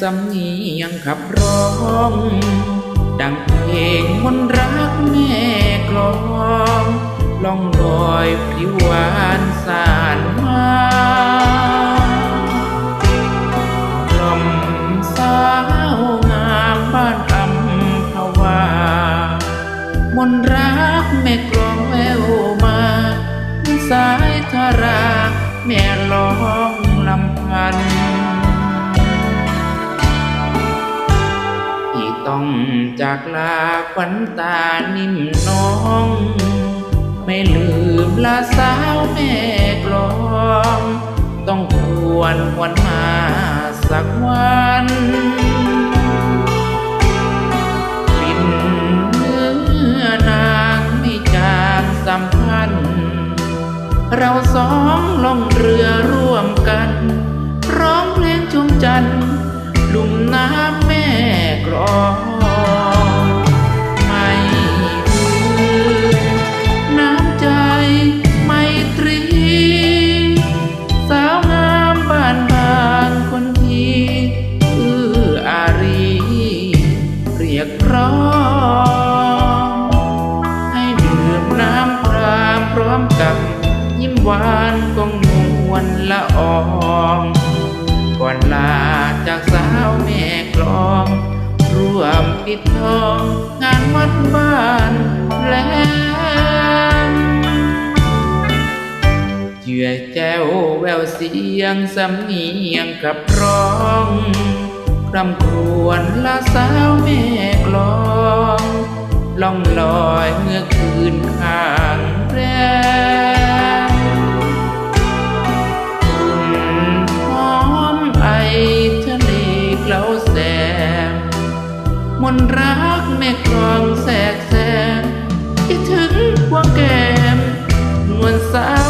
สำเนียงขับร้อง ดังเพลงมนต์รักแม่กลองล่องลอยพริ้วหวานสานมากลมสาวงามบ้านอำภาวามนต์รักแม่กลองแววมาสายธารา แม่ร้องลำพัน ต้องจากลาขวัญตานิ่มน้อง ไม่ลืมลาสาวแม่กลอง ต้องควรวันมาสักวันกลิ่นเนื้อนางไม่จางสัมพันธ์ เราสองล่องเรือร่วมกัน ร้องเพลงชุมจันทร์ ลุ่มน้ำแม่กรองไม่ลืมน้ำใจไม่ตรี สาวงามบ้านบางคนทีคืออารี เรียกร้อง ให้ดื่มน้ำพรามพร้อมกับยิ้มหวานกงนวลละอองก่อนลา ปิดทองงานวัดบ้านแล้วเจือแจ้วแววเสียงสำเนียงกับร้องรำครวญละสาวแม่กลองล่องลอยเมื่อ นรักแม่กลองแสกแสงคิดถึงพวงแก้มนวลสาว